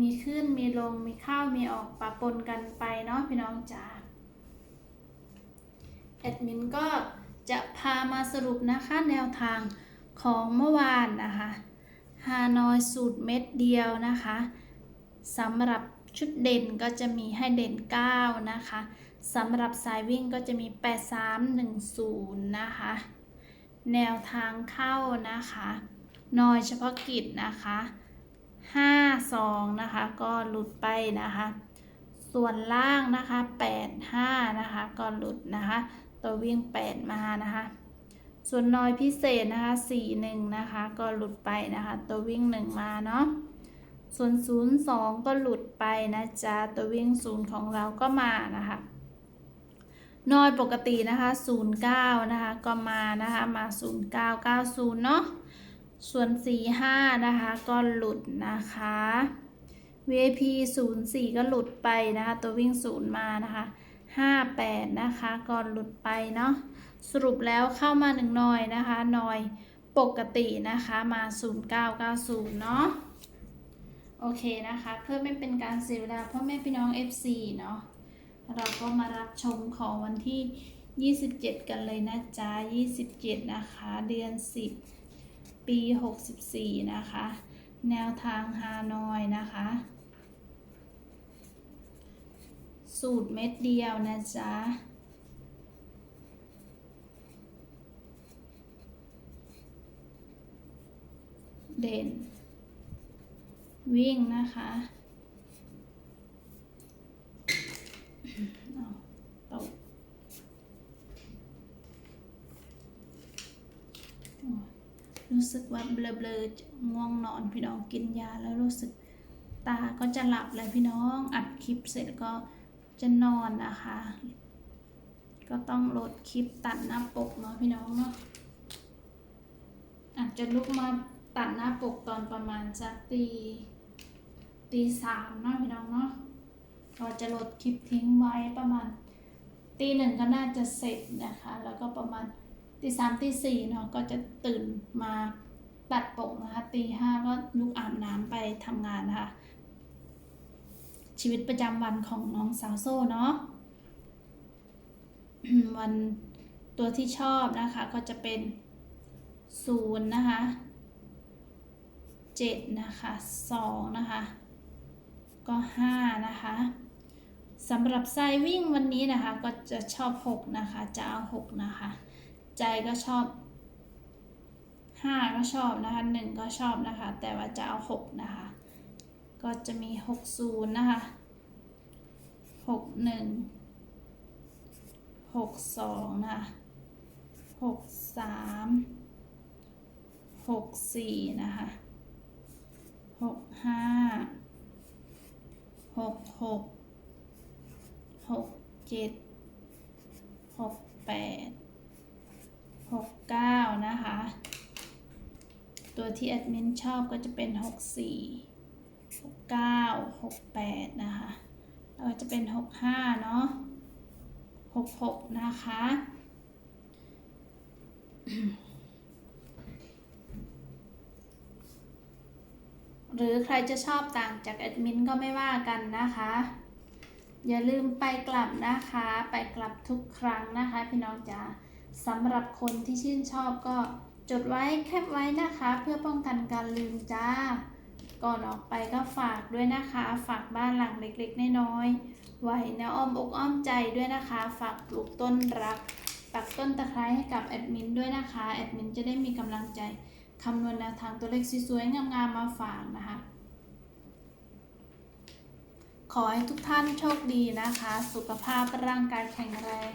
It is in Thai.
มีขึ้นมีลงมีเข้ามีออกปะปนกันไปเนาะพี่น้องจ๋าแอดมินก็จะพามาสรุปนะคะแนวทางของเมื่อวานนะคะฮานอยสูตรเม็ดเดียวนะคะสำหรับชุดเด่นก็จะมีให้เด่น 9 นะคะสำหรับสายวิ่งก็จะมี 8310 นะคะ แนวทางเข้านะคะ นอยเฉพาะกิจนะคะ ห้าสองนะคะ ก็หลุดไปนะคะ ส่วนล่างนะคะแปดห้านะคะ ก็หลุดนะคะ ตัววิ่งแปดมานะคะ ส่วนน้อยพิเศษนะคะสี่หนึ่งนะคะ ก็หลุดไปนะคะ ตัววิ่งหนึ่งมาเนาะ ส่วนศูนย์สองก็หลุดไปนะจ๊ะ ตัววิ่งศูนย์ของเราก็มานะคะน้อยปกตินะคะศูนย์เก้านะคะ ก็มานะคะ มาศูนย์เก้าเก้าศูนย์เนาะ ส่วน 45 นะคะ ก็หลุดนะคะ VIP 04 ก็หลุดไปนะคะ ตัววิ่ง 0 มานะคะ 58 นะคะก็หลุดไปเนาะ สรุปแล้วเข้ามาหนึ่งหน่อยนะคะหน่อยปกตินะคะมา 0990 เนาะ โอเคนะคะ เพื่อไม่เป็นการเสียเวลาพ่อแม่พี่น้อง FC เนาะ เราก็มารับชมของวันที่ 27 กันเลยนะจ๊ะ 27 นะคะ เดือน 10 ปี 64 นะคะ แนวทางฮานอยนะคะ สูตรเม็ดเดียวนะจ๊ะเด่น วิ่งนะคะเอาตก รู้สึกว่าเบลอๆง่วงนอนพี่น้องกินยาแล้วรู้สึกตาก็จะหลับแล้วพี่น้องอัดคลิปเสร็จก็จะนอนนะคะ ก็ต้องลดคลิปตัดหน้าปกเนาะพี่น้องเนาะอาจจะลุกมาตัดหน้าปกตอนประมาณสักตีตีสามเนาะพี่น้องเนาะก็จะลดคลิปทิ้งไว้ประมาณตีหนึ่งก็น่าจะเสร็จนะคะ แล้วก็ประมาณ ตีสามตีสี่เนาะก็จะตื่นมาตัดปกนะคะตีห้าก็ลุกอาบน้ำไปทำงานนะคะชีวิตประจำวันของน้องสาวโซ่เนาะวันตัวที่ชอบนะคะ ก็จะเป็นศูนย์นะคะเจ็ดนะคะสองนะคะก็ห้านะคะสำหรับไซวิ่งวันนี้นะคะก็จะชอบหกนะคะจะเอาหกนะคะ ใจก็ชอบห้าก็ชอบนะคะหนึ่งก็ชอบนะคะ แต่ว่าจะเอาหกนะคะ ก็จะมีหกศูนย์นะคะหกหนึ่งหกสองนะคะหกสามหกสี่นะคะหกห้าหกหกหกเจ็ดหกแปด หกเก้านะคะ ตัวที่แอดมินชอบก็จะเป็นหกสี่หกเก้าหกแปดนะคะแล้วก็จะเป็นหกห้าเนาะหกหกนะคะ หรือใครจะชอบต่างจากแอดมินก็ไม่ว่ากันนะคะ อย่าลืมไปกลับนะคะ ไปกลับทุกครั้งนะคะ พี่น้องจ๋า สำหรับคนที่ชื่นชอบก็จดไว้แคปไว้นะคะ เพื่อป้องกันการลืมจ้า ก่อนออกไปก็ฝากด้วยนะคะ ฝากบ้านหลังเล็กๆน้อยๆไว้ในอ้อมอกอ้อมใจด้วยนะคะ ฝากปลูกต้นรักปักต้นตะไคร้ให้กับแอดมินด้วยนะคะแอดมินจะได้มีกำลังใจคำนวณแนวทางตัวเลขสวยๆงามๆมาฝากนะคะ ขอให้ทุกท่านโชคดีนะคะ สุขภาพร่างกายแข็งแรง